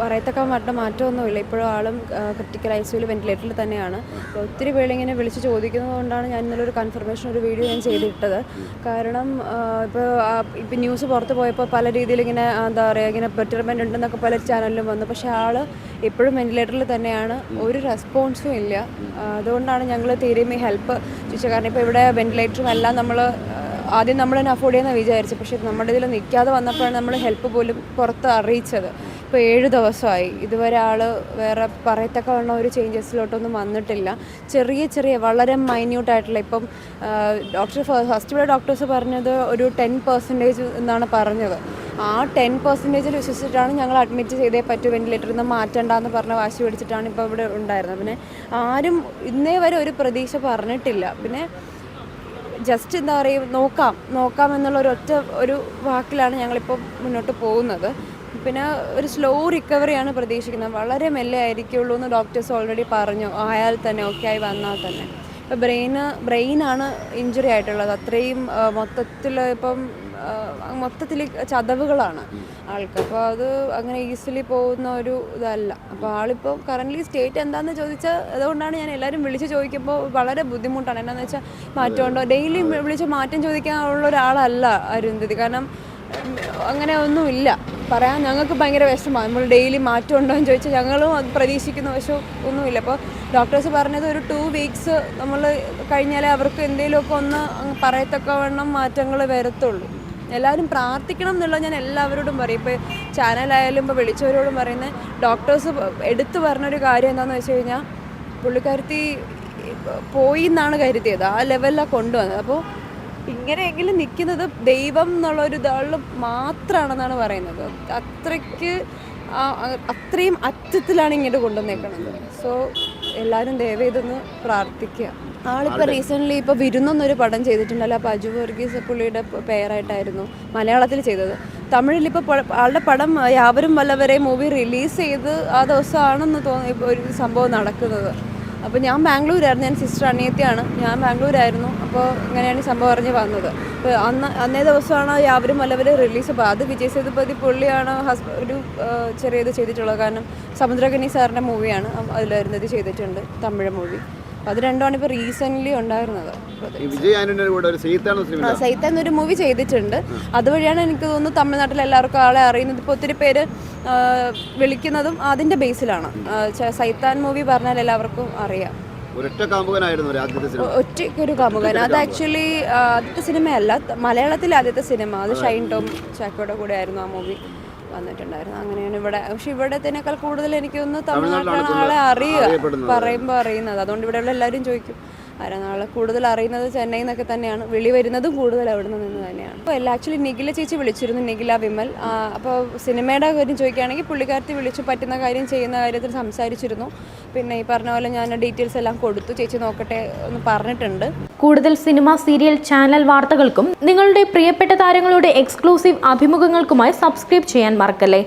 പറയത്തക്ക മട്ട മാറ്റമൊന്നുമില്ല. ഇപ്പോഴും ആളും ക്രിട്ടിക്കൽ ഐ സിയുൽ വെന്റിലേറ്ററിൽ തന്നെയാണ്. ഒത്തിരി പേളിങ്ങനെ വിളിച്ച് ചോദിക്കുന്നതുകൊണ്ടാണ് ഞാൻ ഇന്നലെ ഒരു കൺഫർമേഷൻ ഒരു വീഡിയോ ഞാൻ ചെയ്തിട്ടത്. കാരണം ഇപ്പോൾ ഇപ്പം ന്യൂസ് പുറത്ത് പോയപ്പോൾ പല രീതിയിൽ ഇങ്ങനെ എന്താ പറയുക ഇങ്ങനെ ബെറ്റർമെന്റ് ഉണ്ടെന്നൊക്കെ പല ചാനലിലും വന്നു. പക്ഷേ ആൾ ഇപ്പോഴും വെന്റിലേറ്ററിൽ തന്നെയാണ്. ഒരു റെസ്പോൺസും ഇല്ല. അതുകൊണ്ടാണ് ഞങ്ങൾ തീരെയും ഈ ഹെൽപ്പ് ചോദിച്ചത്. കാരണം ഇപ്പോൾ ഇവിടെ വെന്റിലേറ്ററും എല്ലാം നമ്മൾ ആദ്യം നമ്മൾ തന്നെ അഫോർഡ് ചെയ്യുന്ന വിചാരിച്ചു പക്ഷേ നമ്മുടെ ഇതിൽ നിൽക്കാതെ വന്നപ്പോഴാണ് നമ്മൾ ഹെൽപ്പ് പോലും പുറത്ത് അറിയിച്ചത്. ഇപ്പോൾ ഏഴ് ദിവസമായി. ഇതുവരെ ആൾ വേറെ പറയത്തക്കവണ്ണം ഒരു ചേഞ്ചസിലോട്ടൊന്നും വന്നിട്ടില്ല. ചെറിയ ചെറിയ വളരെ മൈന്യൂട്ടായിട്ടുള്ള ഇപ്പം ഡോക്ടർ ഫസ്റ്റ് ഇവിടെ ഡോക്ടേഴ്സ് പറഞ്ഞത് ഒരു ടെൻ പെർസെന്റേജ് എന്നാണ് പറഞ്ഞത്. ആ ടെൻ പെർസെന്റേജിൽ വിശ്വസിച്ചിട്ടാണ് ഞങ്ങൾ അഡ്മിറ്റ് ചെയ്തേ പറ്റൂ വെന്റിലേറ്ററിൽ നിന്ന് മാറ്റണ്ടെന്ന് പറഞ്ഞ വാശി പിടിച്ചിട്ടാണ് ഇപ്പോൾ ഇവിടെ ഉണ്ടായിരുന്നത്. പിന്നെ ആരും ഇന്നേ വരെ ഒരു പ്രതീക്ഷ പറഞ്ഞിട്ടില്ല. പിന്നെ ജസ്റ്റ് എന്താ പറയുക നോക്കാം. നോക്കാം എന്നുള്ള ഒരു ഒറ്റ ഒരു വാക്കിലാണ് ഞങ്ങളിപ്പോൾ മുന്നോട്ട് പോകുന്നത്. പിന്നെ ഒരു സ്ലോ റിക്കവറിയാണ് പ്രതീക്ഷിക്കുന്നത്. വളരെ മെല്ലെ ആയിരിക്കുള്ളൂ എന്ന് ഡോക്ടേഴ്സ് ഓൾറെഡി പറഞ്ഞു. ആയാൽ തന്നെ ഓക്കെ ആയി വന്നാൽ തന്നെ. ഇപ്പോൾ ബ്രെയിന് ബ്രെയിനാണ് ഇഞ്ചുറി ആയിട്ടുള്ളത്. അത്രയും മൊത്തത്തിൽ ഇപ്പം മൊത്തത്തിൽ ചതവുകളാണ് ആൾക്ക് അപ്പോൾ അത് അങ്ങനെ ഈസിലി പോകുന്ന ഒരു ഇതല്ല. അപ്പോൾ ആളിപ്പോൾ കറന്റ്ലി സ്റ്റേറ്റ് എന്താണെന്ന് ചോദിച്ചാൽ അതുകൊണ്ടാണ് ഞാൻ എല്ലാവരും വിളിച്ച് ചോദിക്കുമ്പോൾ വളരെ ബുദ്ധിമുട്ടാണ്. എന്നാന്ന് വെച്ചാൽ മാറ്റമുണ്ടോ? ഡെയിലി വിളിച്ച് മാറ്റം ചോദിക്കാനുള്ള ഒരാളല്ല അരുന്ധതി. കാരണം അങ്ങനെ ഒന്നുമില്ല. പറയാൻ ഞങ്ങൾക്ക് ഭയങ്കര വിഷമമാണ്. നമ്മൾ ഡെയിലി മാറ്റം ഉണ്ടോ എന്ന് ചോദിച്ചാൽ ഞങ്ങളും അത് പ്രതീക്ഷിക്കുന്ന. പക്ഷേ ഒന്നുമില്ല. അപ്പോൾ ഡോക്ടേഴ്സ് പറഞ്ഞത് ഒരു ടു വീക്സ് നമ്മൾ കഴിഞ്ഞാലേ അവർക്ക് എന്തെങ്കിലുമൊക്കെ ഒന്ന് പറയത്തക്ക വണ്ണം മാറ്റങ്ങൾ വരത്തുള്ളൂ. എല്ലാവരും പ്രാർത്ഥിക്കണം എന്നുള്ളത് ഞാൻ എല്ലാവരോടും പറയും. ഇപ്പോൾ ചാനലായാലും ഇപ്പോൾ വിളിച്ചവരോടും പറയുന്ന ഡോക്ടേഴ്സ് എടുത്തു പറഞ്ഞൊരു കാര്യം എന്താണെന്ന് വെച്ച് കഴിഞ്ഞാൽ പുള്ളിക്കാരത്തി പോയി എന്നാണ് കരുതിയത്. ആ ലെവലിലാണ് കൊണ്ടുവന്നത്. അപ്പോൾ ഇങ്ങനെയെങ്കിലും നിൽക്കുന്നത് ദൈവം എന്നുള്ളൊരു ഇതാളിൽ മാത്രമാണെന്നാണ് പറയുന്നത്. അത്രയ്ക്ക് അത്രയും അറ്റത്തിലാണ് ഇങ്ങോട്ട് കൊണ്ടുവന്നേക്കണത്. സോ എല്ലാവരും ദയവ് ഇതൊന്ന് പ്രാർത്ഥിക്കുക ആളിപ്പോൾ റീസെന്റ്ലി ഇപ്പോൾ വിരുന്നൊന്നൊരു പടം ചെയ്തിട്ടുണ്ടല്ലോ. അപ്പോൾ അജു വർഗീസ് പുള്ളിയുടെ പേരായിട്ടായിരുന്നു മലയാളത്തിൽ ചെയ്തത്. തമിഴിൽ ഇപ്പോൾ ആളുടെ പടം യാവരും വല്ലവരെ മൂവി റിലീസ് ചെയ്ത് ആ ദിവസമാണെന്ന് തോന്നി ഇപ്പോൾ ഒരു സംഭവം നടക്കുന്നത്. അപ്പോൾ ഞാൻ ബാംഗ്ലൂരായിരുന്നു. ഞാൻ സിസ്റ്റർ അനിയത്തിയാണ്. ഞാൻ ബാംഗ്ലൂരായിരുന്നു. അപ്പോൾ ഇങ്ങനെയാണ് സംഭവം അറിഞ്ഞ് വന്നത്. അപ്പോൾ അന്ന് അന്നേ ദിവസമാണ് യാവരും വല്ലവരും റിലീസ്. അപ്പോൾ അത് വിജയ് സേതുപതി പുള്ളിയാണ് ഹസ് ഒരു ചെറിയത് ചെറിയ ചെയ്തിട്ടുള്ളത്. കാരണം സമുദ്രകനി സാറിന്റെ മൂവിയാണ്. അതിലായിരുന്നു ഇത് ചെയ്തിട്ടുണ്ട് തമിഴ് മൂവി. അപ്പോൾ അത് രണ്ടുമാണ് ഇപ്പോൾ റീസെന്റ്ലി ഉണ്ടായിരുന്നത്. അപ്പോൾ അത് ഈ കൂടെ ഒരു സീത്താണ് സിനിമ ആ, സൈത്ത എന്നൊരു മൂവി ചെയ്തിട്ടുണ്ട്. അതുവഴിയാണ് എനിക്ക് തോന്നുന്നു തമിഴ്നാട്ടിൽ എല്ലാവർക്കും ആളെ അറിയുന്നത്. ഇപ്പോൾ ഒത്തിരി പേര് വിളിക്കുന്നതും അതിന്റെ ബേസിലാണ് സൈത്താൻ മൂവി പറഞ്ഞാൽ എല്ലാവർക്കും അറിയാം. ഒറ്റയ്ക്ക് ഒരു കാമുകൻ. അത് ആക്ച്വലി ആദ്യത്തെ സിനിമയല്ല മലയാളത്തിലെ ആദ്യത്തെ സിനിമ. അത് ഷൈൻ ടോം ചാക്കോയുടെ കൂടെ ആയിരുന്നു ആ മൂവി വന്നിട്ടുണ്ടായിരുന്നു. അങ്ങനെയാണ് ഇവിടെ. പക്ഷെ ഇവിടത്തേക്കാൾ കൂടുതൽ എനിക്കൊന്ന് തമിഴ്നാട്ടിലാണ് ആളെ അറിയുക. പറയുമ്പോൾ അറിയുന്നത്. അതുകൊണ്ട് ഇവിടെയുള്ള എല്ലാവരും ചോദിക്കും ആരാ കൂടുതൽ അറിയുന്നത് ചെന്നൈ എന്നൊക്കെ തന്നെയാണ്. വിളി വരുന്നതും കൂടുതൽ അവിടെ നിന്ന് തന്നെയാണ്. അപ്പോൾ എല്ലാ ആക്ച്വലി നിഖില ചേച്ചി വിളിച്ചിരുന്നു നിഖില വിമൽ. അപ്പോൾ സിനിമയുടെ കാര്യം ചോദിക്കുകയാണെങ്കിൽ പുള്ളിക്കാരത്തി വിളിച്ചു പറ്റുന്ന കാര്യം ചെയ്യുന്ന കാര്യത്തിൽ സംസാരിച്ചിരുന്നു. പിന്നെ ഈ പറഞ്ഞ പോലെ ഞാൻ ഡീറ്റെയിൽസ് എല്ലാം കൊടുത്തു ചേച്ചി നോക്കട്ടെ എന്ന് പറഞ്ഞിട്ടുണ്ട്. കൂടുതൽ സിനിമ സീരിയൽ ചാനൽ വാർത്തകൾക്കും നിങ്ങളുടെ പ്രിയപ്പെട്ട താരങ്ങളുടെ എക്സ്ക്ലൂസീവ് അഭിമുഖങ്ങൾക്കുമായി സബ്സ്ക്രൈബ് ചെയ്യാൻ മറക്കല്ലേ?